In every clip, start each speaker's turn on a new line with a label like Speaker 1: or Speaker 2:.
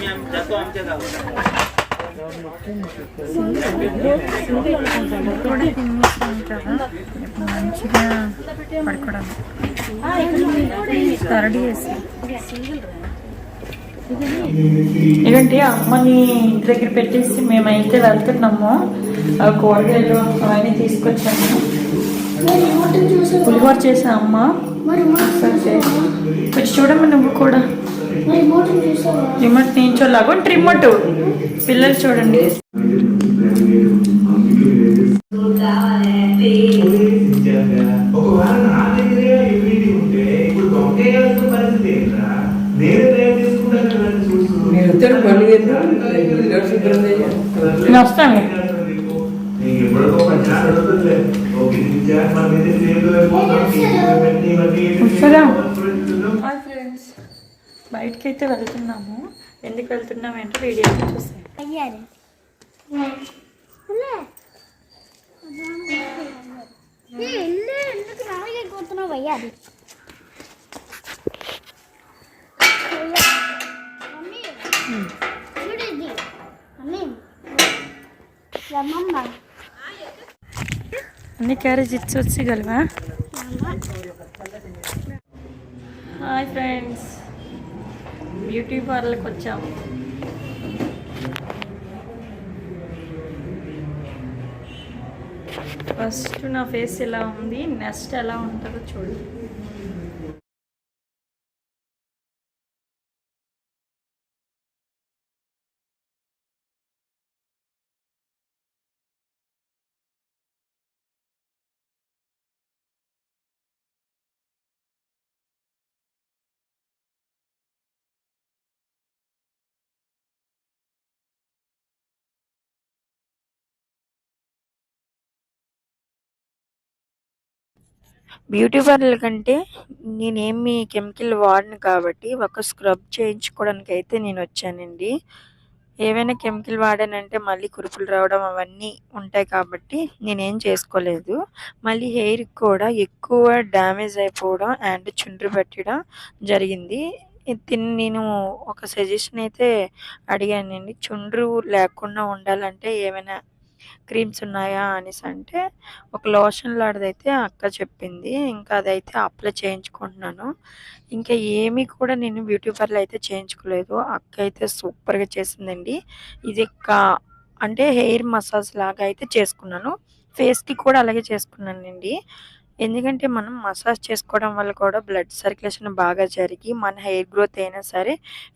Speaker 1: आम्ही आम- जातो आमच्या गावात
Speaker 2: కూడా తినేసుకుంటారా మంచిగా పడుకోవడం థర్డ్ చేసి ఇలాంటి అమ్మని ఇంటి దగ్గర పెట్టేసి మేమైతే వెళ్తున్నాము ఆ కూరగాయలు అవన్నీ తీసుకొచ్చాము పులిహోర చేసా అమ్మ కొంచెం చూడమ్మ నువ్వు కూడా రిమోట్ నేను చూడలాగా రిమోట్. పిల్లలు చూడండి. వస్తాను. ఫ్రెండ్స్ బయటకి అయితే వెళ్తున్నాము. ఎందుకు వెళ్తున్నాం అంటే వీడియో చూసాను
Speaker 3: అయ్యారు ఇల్లు ఎందుకు నాలుగే కొడుతున్నావు అయ్యారు రమ్మమ్మ
Speaker 2: అన్ని క్యారేజ్ ఇచ్చి వచ్చి గలవా హాయ్ ఫ్రెండ్స్. బ్యూటీ పార్లర్కి వచ్చాము. ఫస్ట్ నా ఫేస్ ఎలా ఉంది నెక్స్ట్ ఎలా ఉంటుందో చూడు. బ్యూటీ పార్లర్ కంటే నేనేమి కెమికల్ వాడను కాబట్టి ఒక స్క్రబ్ చేయించుకోవడానికి అయితే నేను వచ్చానండి. ఏవైనా కెమికల్ వాడానంటే మళ్ళీ కురుపులు రావడం అవన్నీ ఉంటాయి కాబట్టి నేనేం చేసుకోలేదు. మళ్ళీ హెయిర్ కూడా ఎక్కువ డ్యామేజ్ అయిపోవడం అండ్ చుండ్రు పెట్టడం జరిగింది. తిని నేను ఒక సజెషన్ అయితే అడిగానండి. చుండ్రు లేకుండా ఉండాలంటే ఏమైనా క్రీమ్స్ ఉన్నాయా అనేసి అంటే ఒక లోషన్ లాంటిదైతే అక్క చెప్పింది. ఇంకా అదైతే అప్లై చేయించుకుంటున్నాను. ఇంకా ఏమీ కూడా నేను బ్యూటీ పార్లర్ అయితే చేయించుకోలేదు. అక్క అయితే సూపర్గా చేసిందండి. ఇది అంటే హెయిర్ మసాజ్ లాగా అయితే చేసుకున్నాను. ఫేస్కి కూడా అలాగే చేసుకున్నానండి. ఎందుకంటే మనం మసాజ్ చేసుకోవడం వల్ల కూడా బ్లడ్ సర్క్యులేషన్ బాగా జరిగి మన హెయిర్ గ్రోత్ అయినా సరే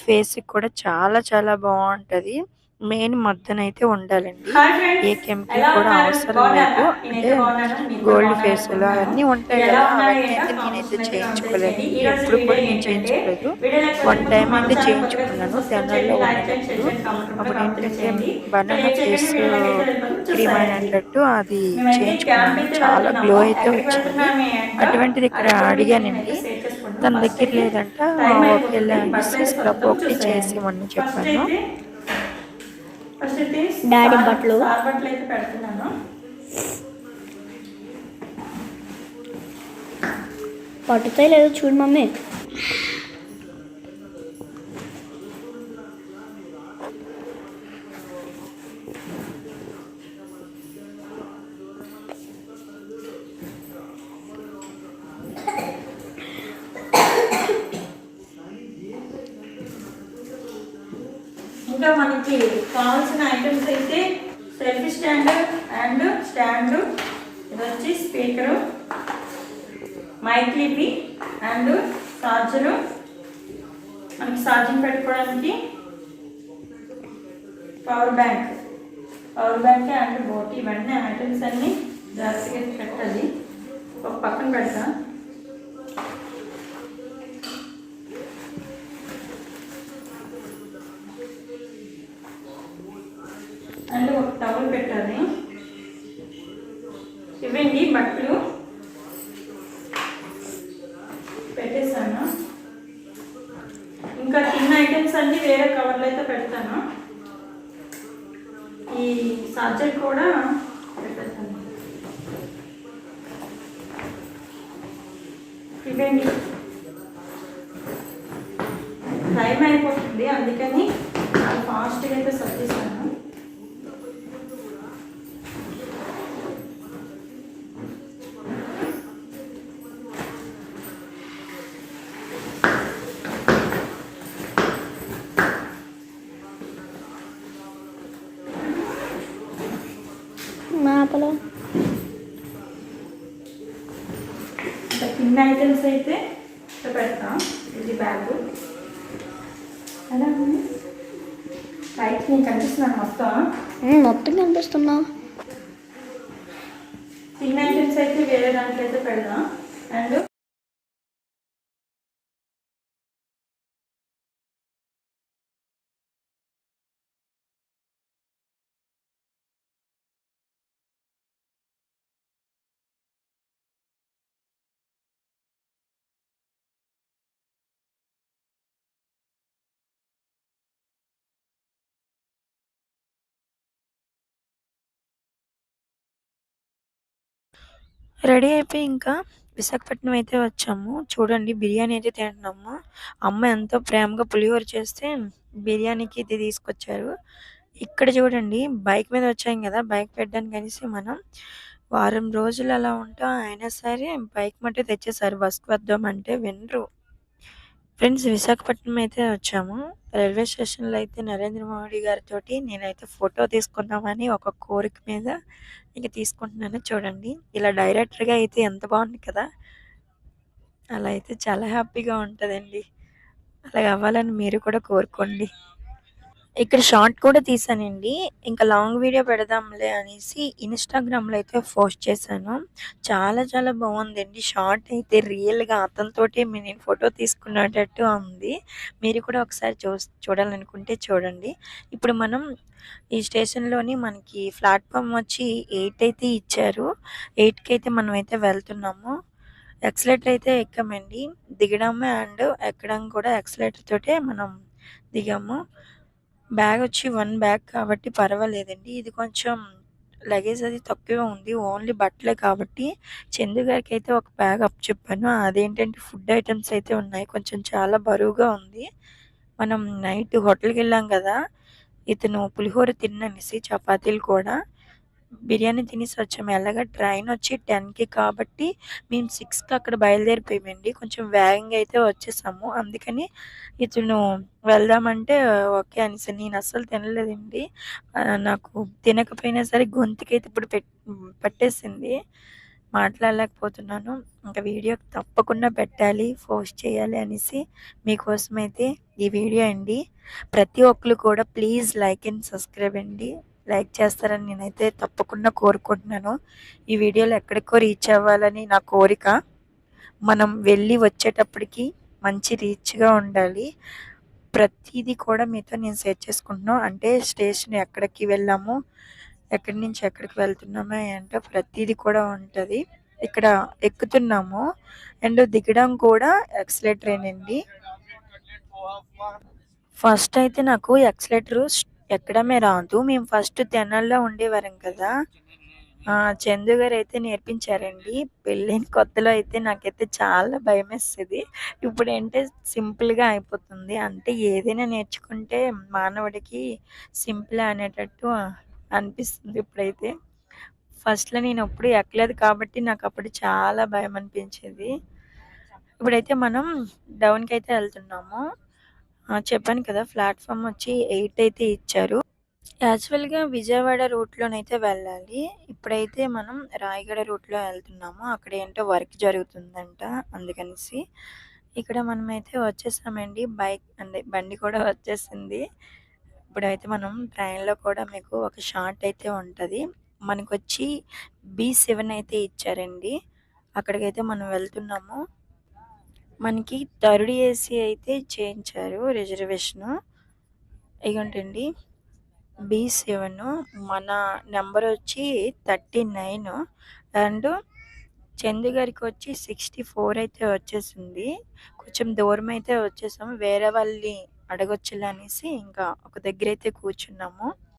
Speaker 2: ఫేస్కి కూడా చాలా చాలా బాగుంటుంది. మెయిన్ మద్దనైతే ఉండాలండి. ఏ కెమికల్ కూడా అవసరం లేదు. అంటే గోల్డ్ ఫేషియల్ అవన్నీ ఉంటాయి కదా. అవన్నీ అయితే నేనైతే చేయించుకోలేదు. ఎప్పుడు కూడా నేను చేయించుకోలేదు. వన్ టైం అయితే చేయించుకున్నాను. ఉన్నప్పుడు అప్పుడు ఏంటంటే బనానా ఫేస్ క్రీమ్ అయినట్టు అది చేయించుకున్నాను. చాలా గ్లో అయితే వచ్చింది. అటువంటిది ఇక్కడ అడిగానండి. తన దగ్గర లేదంట. ఓకే స్క్రబ్ ఒకటి చేసి ఇవ్వమని చెప్పాను.
Speaker 3: డాడీ బట్టలు.
Speaker 2: బట్టలు అయితే పెడుతున్నాను
Speaker 3: పట్టుతాయి లేదో చూడు మమ్మీ
Speaker 2: ఇంకా మనకి కావాల్సిన ఐటమ్స్ అయితే సెల్ఫీ స్టాండ్ అండ్ స్టాండ్ ఇది వచ్చి స్పీకరు మైక్ లిపి అండ్ చార్జరు మనకి ఛార్జింగ్ పెట్టుకోవడానికి power bank power bank and boat ఇవన్నీ ఐటమ్స్ అన్నీ జాగ్రత్తగా పెట్టాలి. ఒక పక్కన పెడతాను ఇంకా తిన్న ఐటమ్స్ అన్నీ వేరే కవర్లో అయితే పెడతాను. ఈ సార్జర్ కూడా పెట్టేస్తాను. ఇవ్వండి కింద ఐటమ్స్ అయితే ఇక్కడ పెడతాం. ఇది బ్యాగ్ అలా. పైకి నేను కనిపిస్తున్నాను మొత్తం.
Speaker 3: మొత్తం కనిపిస్తున్నావు
Speaker 2: చిన్న ఐటమ్స్ అయితే వేరే దాంట్లో అయితే పెడదాం. అండ్ రెడీ అయిపోయి ఇంకా విశాఖపట్నం అయితే వచ్చాము. చూడండి బిర్యానీ అయితే తింటున్నాము. అమ్మ ఎంతో ప్రేమగా పులిహోర చేస్తే బిర్యానీకి ఇది తీసుకొచ్చారు. ఇక్కడ చూడండి బైక్ మీద వచ్చాం కదా బైక్ పెట్టడానికి అనేసి మనం వారం రోజులు అలా ఉంటాం అయినా సరే బైక్ మట్టి తెచ్చేసారు బస్కి వద్దామంటే వినరు. ఫ్రెండ్స్ విశాఖపట్నం అయితే వచ్చాము. రైల్వే స్టేషన్లో అయితే నరేంద్ర మోడీ గారితో నేనైతే ఫోటో తీసుకుందామని ఒక కోరిక మీద ఇంక తీసుకుంటున్నాను చూడండి. ఇలా డైరెక్టర్గా అయితే ఎంత బాగుంది కదా. అలా అయితే చాలా హ్యాపీగా ఉంటుందండి. అలాగ అవ్వాలని మీరు కూడా కోరుకోండి. ఇక్కడ షార్ట్ కూడా తీసానండి. ఇంకా లాంగ్ వీడియో పెడదాంలే అనేసి ఇన్స్టాగ్రామ్లో అయితే పోస్ట్ చేశాను. చాలా చాలా బాగుందండి. షార్ట్ అయితే రియల్గా అతనితోటి నేను ఫోటో తీసుకున్నట్టు ఉంది. మీరు కూడా ఒకసారి చూ చూడాలనుకుంటే చూడండి. ఇప్పుడు మనం ఈ స్టేషన్లోని మనకి ప్లాట్ఫామ్ వచ్చి ఎయిట్ అయితే ఇచ్చారు. ఎయిట్కి అయితే మనం అయితే వెళ్తున్నాము. ఎక్సలేటర్ అయితే ఎక్కామండి. దిగడమే అండ్ ఎక్కడం కూడా ఎక్సలేటర్ తోటే మనం దిగాము. బ్యాగ్ వచ్చి వన్ బ్యాగ్ కాబట్టి పర్వాలేదండి. ఇది కొంచెం లగేజ్ అది తక్కువే ఉంది. ఓన్లీ బట్టలే కాబట్టి చందు గారికి అయితే ఒక బ్యాగ్ అప్ చెప్పాను. అదేంటంటే ఫుడ్ ఐటమ్స్ అయితే ఉన్నాయి. కొంచెం చాలా బరువుగా ఉంది. మనం నైట్ హోటల్కి వెళ్ళాం కదా ఇతను పులిహోర తిన్ననేసి చపాతీలు కూడా. బిర్యానీ తినేసి వచ్చాము ఎలాగ? ట్రైన్ వచ్చి టెన్కి కాబట్టి మేము సిక్స్కి అక్కడ బయలుదేరిపోయామండి. కొంచెం వేగంగా అయితే వచ్చేసాము. అందుకని ఇతను వెళ్దామంటే ఓకే అనేసి నేను అస్సలు తినలేదండి. నాకు తినకపోయినా సరే గొంతుకైతే ఇప్పుడు పెట్ పట్టేసింది. మాట్లాడలేకపోతున్నాను. ఇంకా వీడియో తప్పకుండా పెట్టాలి పోస్ట్ చేయాలి అనేసి మీకోసం అయితే ఈ వీడియో అండి. ప్రతి ఒక్కరు కూడా ప్లీజ్ లైక్ అండ్ సబ్స్క్రైబ్ అండి. లైక్ చేస్తారని నేనైతే తప్పకుండా కోరుకుంటున్నాను. ఈ వీడియోలో ఎక్కడికో రీచ్ అవ్వాలని నా కోరిక. మనం వెళ్ళి వచ్చేటప్పటికి మంచి రీచ్గా ఉండాలి. ప్రతిదీ కూడా మీతో నేను షేర్ చేసుకుంటున్నాను అంటే స్టేషన్ ఎక్కడికి వెళ్ళాము ఎక్కడి నుంచి ఎక్కడికి వెళ్తున్నాము అంటే ప్రతిదీ కూడా ఉంటుంది. ఇక్కడ ఎక్కుతున్నాము. అండ్ దిగడం కూడా ఎక్సలేటర్ అండి. ఫస్ట్ అయితే నాకు ఎక్సలేటర్ ఎక్కడమే రాదు. మేము ఫస్ట్ తెనాల్లో ఉండేవారం కదా. చందు గారు అయితే నేర్పించారండి. పెళ్ళైన కొత్తలో అయితే నాకైతే చాలా భయం వేస్తుంది ఇప్పుడు సింపుల్గా అయిపోతుంది. అంటే ఏదైనా నేర్చుకుంటే మానవుడికి సింపుల్ అనేటట్టు అనిపిస్తుంది ఇప్పుడైతే. ఫస్ట్లో నేను ఎప్పుడు ఎక్కలేదు కాబట్టి నాకు అప్పుడు చాలా భయం అనిపించేది ఇప్పుడైతే మనం డౌన్కి అయితే వెళ్తున్నాము. చెప్పాను కదా ప్లాట్ఫామ్ వచ్చి ఎయిట్ అయితే ఇచ్చారు. యాక్చువల్గా విజయవాడ రూట్లోనైతే వెళ్ళాలి. ఇప్పుడైతే మనం రాయగడ రూట్లో వెళ్తున్నాము. అక్కడ ఏంటో వర్క్ జరుగుతుందంట అందుకనేసి. ఇక్కడ మనమైతే వచ్చేసామండి. బైక్ అంటే బండి కూడా వచ్చేసింది. ఇప్పుడైతే మనం ట్రైన్లో కూడా మీకు ఒక షార్ట్ అయితే ఉంటుంది. మనకు వచ్చి బి సెవెన్ అయితే ఇచ్చారండి. అక్కడికైతే మనం వెళ్తున్నాము. మనకి థర్డ్ ఏసీ అయితే చేయించారు రిజర్వేషను. ఇగోంటండి బి సెవెన్ మన నెంబర్ వచ్చి థర్టీ నైన్. అండ్ చందు గారికి వచ్చి సిక్స్టీ ఫోర్ అయితే వచ్చేసింది. కొంచెం దూరం అయితే వచ్చేసాము. వేరే వాళ్ళని అడగొచ్చులే అనేసి ఇంకా ఒక దగ్గర అయితే కూర్చున్నాము.